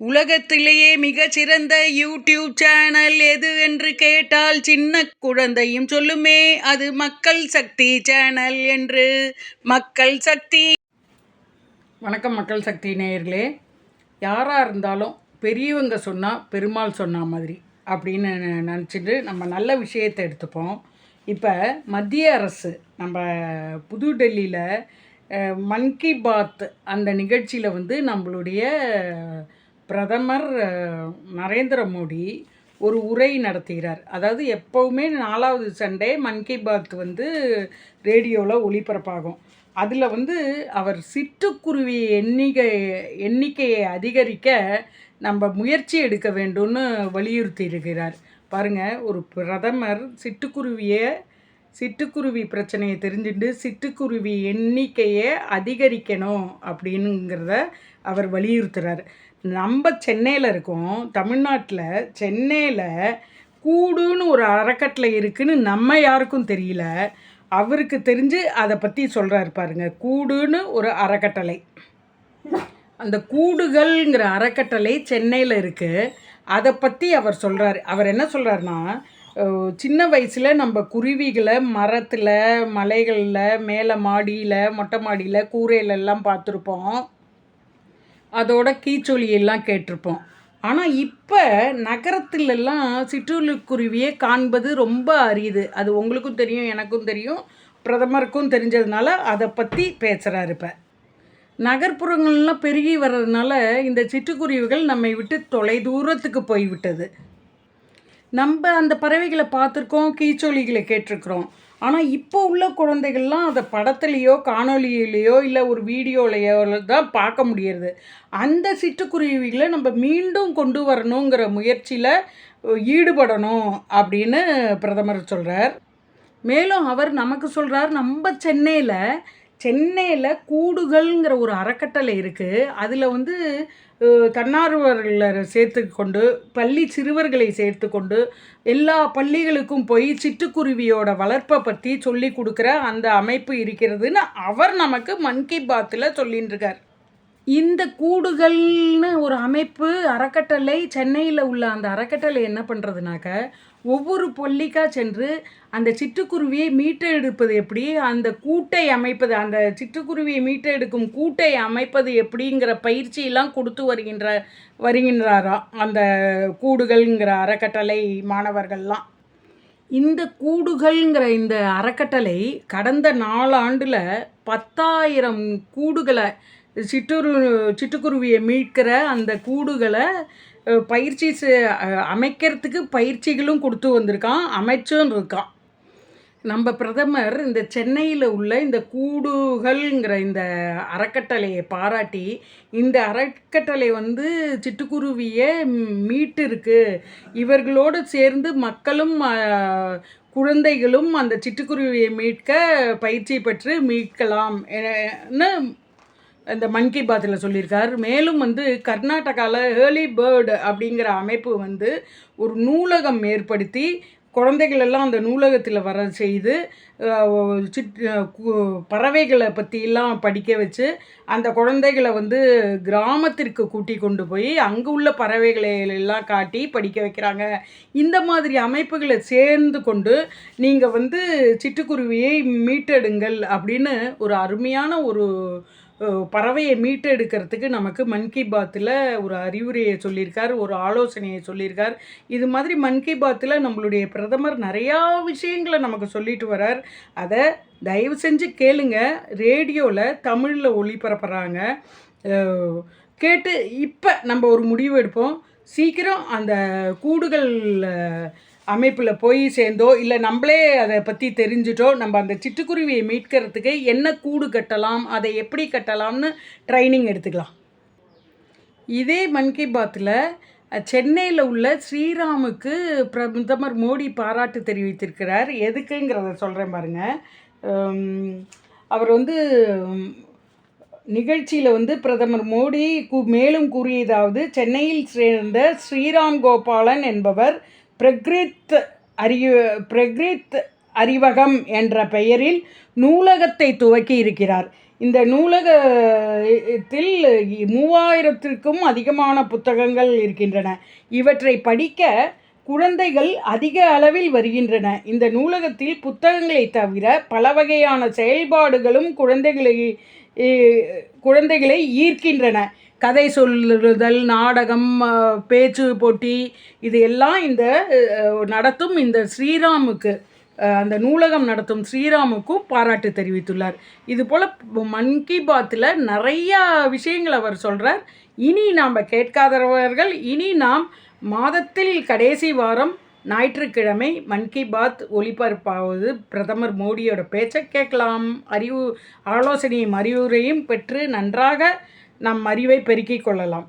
உலகத்திலேயே மிகச்சிறந்த YouTube channel எது என்று கேட்டால் சின்ன குழந்தையும் சொல்லுமே அது மக்கள் சக்தி சேனல் என்று. மக்கள் சக்தி. வணக்கம் மக்கள் சக்தி நேயர்களே. யாராக இருந்தாலும் பெரியவங்க சொன்னால் பெருமாள் சொன்ன மாதிரி அப்படின்னு நினச்சிட்டு நம்ம நல்ல விஷயத்தை எடுத்துப்போம். இப்போ மத்திய அரசு நம்ம புது டெல்லியில் மன் கி பாத் அந்த நிகழ்ச்சியில் வந்து நம்மளுடைய பிரதமர் நரேந்திர மோடி ஒரு உரை நடத்துகிறார். அதாவது எப்போவுமே நாலாவது சண்டே மன் கி பாத் வந்து ரேடியோவில் ஒளிபரப்பாகும். அதில் வந்து அவர் சிட்டுக்குருவி எண்ணிக்கை எண்ணிக்கையை அதிகரிக்க நம்ம முயற்சி எடுக்க வேண்டும்னு வலியுறுத்தி இருக்கிறார் ஒரு பிரதமர் சிட்டுக்குருவியை சிட்டுக்குருவி பிரச்சனையை தெரிஞ்சுட்டு சிட்டுக்குருவி எண்ணிக்கையை அதிகரிக்கணும் அப்படின்னுங்கிறத அவர் வலியுறுத்துகிறார் நம்ம சென்னையில் இருக்கோம் தமிழ்நாட்டில் சென்னையில் கூடுன்னு ஒரு அறக்கட்டளை இருக்குன்னு நம்ம யாருக்கும் தெரியல. அவருக்கு தெரிஞ்சு அதை பற்றி சொல்கிறாரு பாருங்க கூடுன்னு ஒரு அறக்கட்டளை. அந்த கூடுகள்ங்கிற அறக்கட்டளை சென்னையில் இருக்குது அதை பற்றி அவர் சொல்கிறார் அவர் என்ன சொல்கிறாருன்னா சின்ன வயசில் நம்ம குருவிகளை மரத்தில் மலைகளில் மேலே மாடியில் மொட்டை மாடியில் கூரையிலெல்லாம் பார்த்துருப்போம். அதோட கீச்சொலியெல்லாம் கேட்டிருப்போம். ஆனால் இப்போ நகரத்துலலாம் சிற்றுலுக்குருவியை காண்பது ரொம்ப அரியுது அது உங்களுக்கும் தெரியும் எனக்கும் தெரியும் பிரதமருக்கும் தெரிஞ்சதுனால அதை பற்றி பேசுகிறாரு இப்போ. நகர்ப்புறங்கள்லாம் பெருகி வர்றதுனால இந்த சிட்டுக்குருவிகள் நம்மை விட்டு தொலை தூரத்துக்கு போய்விட்டது. நம்ம அந்த பறவைகளை பார்த்துருக்கோம் கீச்சொலிகளை கேட்டிருக்கிறோம். ஆனால் இப்போ உள்ள குழந்தைகள்லாம் அதை படத்துலேயோ காணொளியிலையோ இல்லை ஒரு வீடியோலையோ தான் பார்க்க முடியறது. அந்த சிட்டுக்குருவிகளை நம்ம மீண்டும் கொண்டு வரணுங்கிற முயற்சியில் ஈடுபடணும் அப்படின்னு பிரதமர் சொல்கிறார் மேலும் அவர் நமக்கு சொல்கிறார் நம்ம சென்னையில் சென்னையில் கூடுகள்ங்கிற ஒரு அறக்கட்டளை இருக்குது அதில் வந்து அஹ், தன்னார்வலரை சேர்த்து கொண்டு பள்ளி சிறுவர்களை சேர்த்து கொண்டு எல்லா பள்ளிகளுக்கும் போய் சிட்டுக்குருவியோட வளர்ப்பை பற்றி சொல்லி கொடுக்குற அந்த அமைப்பு இருக்கிறதுன்னு அவர் நமக்கு மன் கி பாத்தில் சொல்லின்னு இருக்கார் இந்த கூடுகள்னு ஒரு அமைப்பு அறக்கட்டளை சென்னையில் உள்ள அந்த அறக்கட்டளை என்ன பண்ணுறதுனாக்க ஒவ்வொரு பொல்லிக்காக சென்று அந்த சிட்டுக்குருவியை மீட்டெடுப்பது எப்படி அந்த கூட்டை அமைப்பது அந்த சிட்டுக்குருவியை மீட்டெடுக்கும் கூட்டை அமைப்பது எப்படிங்கிற பயிற்சியெல்லாம் கொடுத்து வருகின்ற வருகின்றாராம் அந்த கூடுகள்ங்கிற அறக்கட்டளை மாணவர்கள்லாம். இந்த கூடுகள்ங்கிற இந்த அறக்கட்டளை கடந்த நாலாண்டில் பத்தாயிரம் கூடுகளை சிட்டுரு சிட்டுக்குருவியை மீட்கிற அந்த கூடுகளை பயிற்சி அமைக்கிறதுக்கு பயிற்சிகளும் கொடுத்து வந்திருக்கான் அமைச்சும் இருக்கான். நம்ம பிரதமர் இந்த சென்னையில் உள்ள இந்த கூடுகள்ங்கிற இந்த அறக்கட்டளையை பாராட்டி இந்த அறக்கட்டளை வந்து சிட்டுக்குருவியை மீட்டு இருக்கு இவர்களோடு சேர்ந்து மக்களும் குழந்தைகளும் அந்த சிட்டுக்குருவியை மீட்க பயிற்சி பெற்று மீட்கலாம் என்ன இந்த மன் கி பாத்தில் சொல்லியிருக்கார். மேலும் வந்து கர்நாடகாவில் ஏர்லி பேர்டு அப்படிங்கிற அமைப்பு வந்து ஒரு நூலகம் ஏற்படுத்தி குழந்தைகள் எல்லாம் அந்த நூலகத்தில் வர செய்து சிட் கு- பறவைகளை பற்றியெல்லாம் படிக்க வச்சு அந்த குழந்தைகளை வந்து கிராமத்திற்கு கூட்டி கொண்டு போய் அங்கே உள்ள பறவைகளை எல்லாம் காட்டி படிக்க வைக்கிறாங்க. இந்த மாதிரி அமைப்புகளை சேர்ந்து கொண்டு நீங்கள் வந்து சிட்டுக்குருவியை மீட்டெடுங்கள் அப்படின்னு ஒரு அருமையான ஒரு பறவையை மீட்டெடுக்கிறதுக்கு நமக்கு மன் கி பாத்தில் ஒரு அறிவுரையை சொல்லியிருக்கார் ஒரு ஆலோசனையை சொல்லியிருக்கார். இது மாதிரி மன் கி பாத்தில் நம்மளுடைய பிரதமர் நிறையா விஷயங்களை நமக்கு சொல்லிட்டு வரார். அதை தயவு செஞ்சு கேளுங்க. ரேடியோவில் தமிழில் ஒளிபரப்புகிறாங்க கேட்டு இப்போ நம்ம ஒரு முடிவு எடுப்போம். சீக்கிரம் அந்த கூடுகள் அமைப்பில் போய் சேர்ந்தோ இல்லை நம்மளே அதை பற்றி தெரிஞ்சுட்டோ நம்ம அந்த சிட்டுக்குருவியை மீட்கிறதுக்கு என்ன கூடு கட்டலாம் அதை எப்படி கட்டலாம்னு ட்ரைனிங் எடுத்துக்கலாம். இதே மன் கி பாத்தில் சென்னையில் உள்ள ஸ்ரீராமுக்கு பிரதமர் மோடி பாராட்டு தெரிவித்திருக்கிறார். எதுக்குங்கிறத சொல்கிறேன் பாருங்கள் அவர் வந்து நிகழ்ச்சியில் வந்து பிரதமர் மோடி கு மேலும் கூறியதாவது சென்னையில் சேர்ந்த ஸ்ரீராம் கோபாலன் என்பவர் பிரகிருத் அறி பிரகிருத் அறிவகம் என்ற பெயரில் நூலகத்தை துவக்கி இருக்கிறார். இந்த நூலகத்தில் மூவாயிரத்திற்கும் அதிகமான புத்தகங்கள் இருக்கின்றன. இவற்றை படிக்க குழந்தைகள் அதிக அளவில் வருகின்றன. இந்த நூலகத்தில் புத்தகங்களை தவிர பல வகையான செயல்பாடுகளும் குழந்தைகளை குழந்தைகளை ஈர்க்கின்றன. கதை சொல்லுதல் நாடகம் பேச்சு போட்டி இது எல்லாம் இந்த நடத்தும் இந்த ஸ்ரீராமுக்கு அந்த நூலகம் நடத்தும் ஸ்ரீராமுக்கும் பாராட்டு தெரிவித்துள்ளார். இது போல் மன் கி பாத்தில் நிறையா விஷயங்கள் அவர் சொல்கிறார் இனி நாம் கேட்காதவர்கள் இனி நாம் மாதத்தில் கடைசி வாரம் ஞாயிற்றுக்கிழமை மன் கி பாத் ஒளிபரப்பாவது பிரதமர் மோடியோட பேச்சை கேட்கலாம். அறிவு ஆலோசனையும் அறிவுரையும் பெற்று நன்றாக நம் அறிவை பெருக்கிக் கொள்ளலாம்.